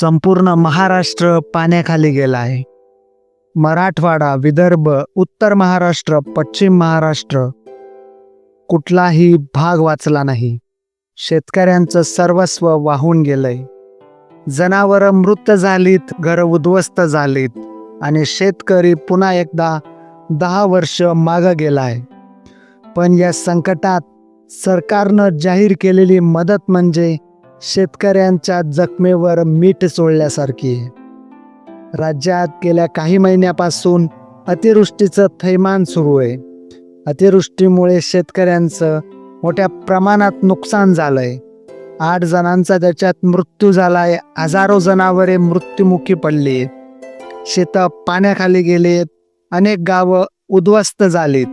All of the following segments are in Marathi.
संपूर्ण महाराष्ट्र पाण्याखाली गेला आहे. मराठवाडा विदर्भ उत्तर महाराष्ट्र पश्चिम महाराष्ट्र. कुठलाही भाग वाचला नाही. शेतकऱ्यांचं सर्वस्व वाहून गेलंय. जनावरं मृत झालीत घरं उद्ध्वस्त झालीत आणि शेतकरी पुन्हा एकदा दहा वर्ष मागं गेलाय. पण या संकटात सरकारनं जाहीर केलेली मदत म्हणजे शेतकऱ्यांच्या जखमेवर मीठ सोडल्यासारखी. आहे राज्यात गेल्या काही महिन्यापासून अतिवृष्टीचं थैमान सुरू आहे. अतिवृष्टीमुळे शेतकऱ्यांचं मोठ्या प्रमाणात नुकसान झालंय. आठ जणांचा त्याच्यात मृत्यू झालाय हजारो जनावरे मृत्युमुखी पडली. शेतं पाण्याखाली गेलेत अनेक गावं उद्ध्वस्त झालीत.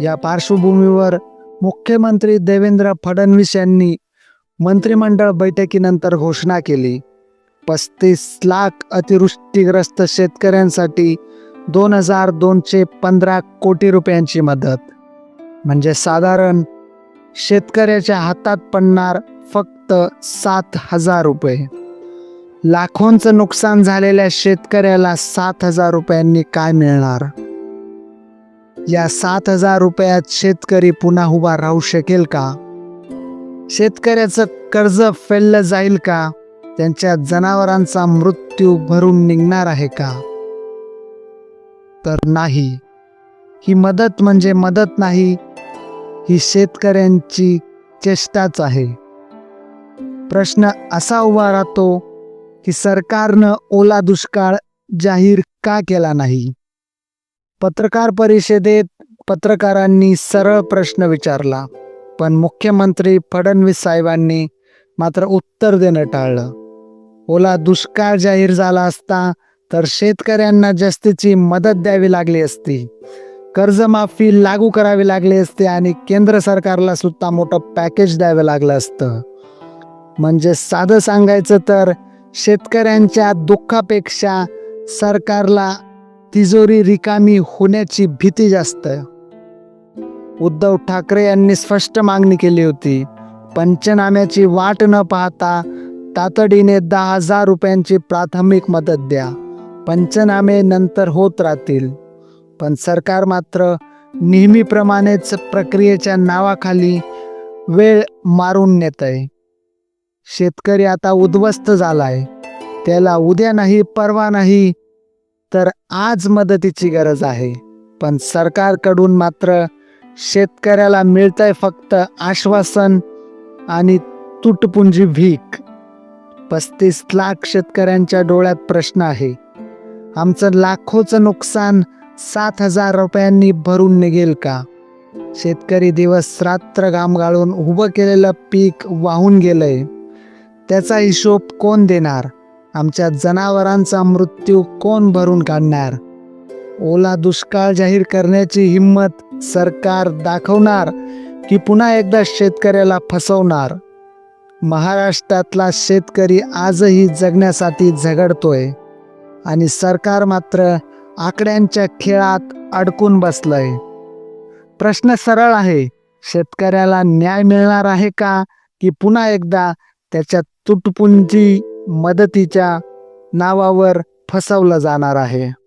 या पार्श्वभूमीवर मुख्यमंत्री देवेंद्र फडणवीस यांनी मंत्रिमंडळ बैठकीनंतर घोषणा केली. पस्तीस लाख अतिवृष्टीग्रस्त शेतकऱ्यांसाठी दोन हजार दोनशे पंधरा कोटी रुपयांची मदत. म्हणजे साधारण शेतकऱ्याच्या हातात पडणार फक्त सात हजार रुपये. लाखोंचं नुकसान झालेल्या शेतकऱ्याला सात हजार रुपयांनी काय मिळणार? या सात हजार रुपयात शेतकरी पुन्हा उभा राहू शकेल का? शेतकऱ्याचं कर्ज फेललं जाईल का? त्यांच्या जनावरांचा मृत्यू भरून निघणार आहे का? तर नाही. ही मदत म्हणजे मदत नाही. ही शेतकऱ्यांची चेष्टाच आहे. प्रश्न असा उभा राहतो की सरकारनं ओला दुष्काळ जाहीर का केला नाही? पत्रकार परिषदेत पत्रकारांनी सरळ प्रश्न विचारला. पण मुख्यमंत्री फडणवीस साहेबांनी मात्र उत्तर देणं टाळलं. ओला दुष्काळ जाहीर झाला असता तर शेतकऱ्यांना जास्तीची मदत द्यावी लागली असती. कर्जमाफी लागू करावी लागली असते आणि केंद्र सरकारला सुद्धा मोठं पॅकेज द्यावं लागलं असतं. म्हणजे साधं सांगायचं तर शेतकऱ्यांच्या दुःखापेक्षा सरकारला तिजोरी रिकामी होण्याची भीती जास्त आहे. उद्धव ठाकरे यांनी स्पष्ट मागणी केली होती. पंचनाम्याची वाट न पाहता तातडीने दहा हजार रुपयांची प्राथमिक मदत द्या. पंचनामे नंतर होत राहतील. पण सरकार मात्र नेहमीप्रमाणेच प्रक्रियेच्या नावाखाली वेळ मारून नेत आहे शेतकरी आता उद्ध्वस्त झालाय. त्याला उद्या नाही परवा नाही तर आज मदतीची गरज आहे. पण सरकारकडून मात्र शेतकऱ्याला मिळतंय फक्त आश्वासन आणि तुटपुंजी भीक. पस्तीस लाख शेतकऱ्यांच्या डोळ्यात प्रश्न आहे. आमचं लाखोचं नुकसान सात हजार रुपयांनी भरून निघेल का? शेतकरी दिवस रात्र घाम गाळून उभं केलेलं पीक वाहून गेलंय. त्याचा हिशोब कोण देणार? आमच्या जनावरांचा मृत्यू कोण भरून काढणार? ओला दुष्काळ जाहीर करण्याची हिंमत सरकार दाखवणार की पुन्हा एकदा शेतकऱ्याला फसवणार. महाराष्ट्रातला शेतकरी आजही जगण्यासाठी झगडतोय आणि सरकार मात्र आकड्यांच्या खेळात अडकून बसलंय. प्रश्न सरळ आहे शेतकऱ्याला न्याय मिळणार आहे का की पुन्हा एकदा त्याच्या तुटपुंजी मदतीच्या नावावर फसवलं जाणार आहे?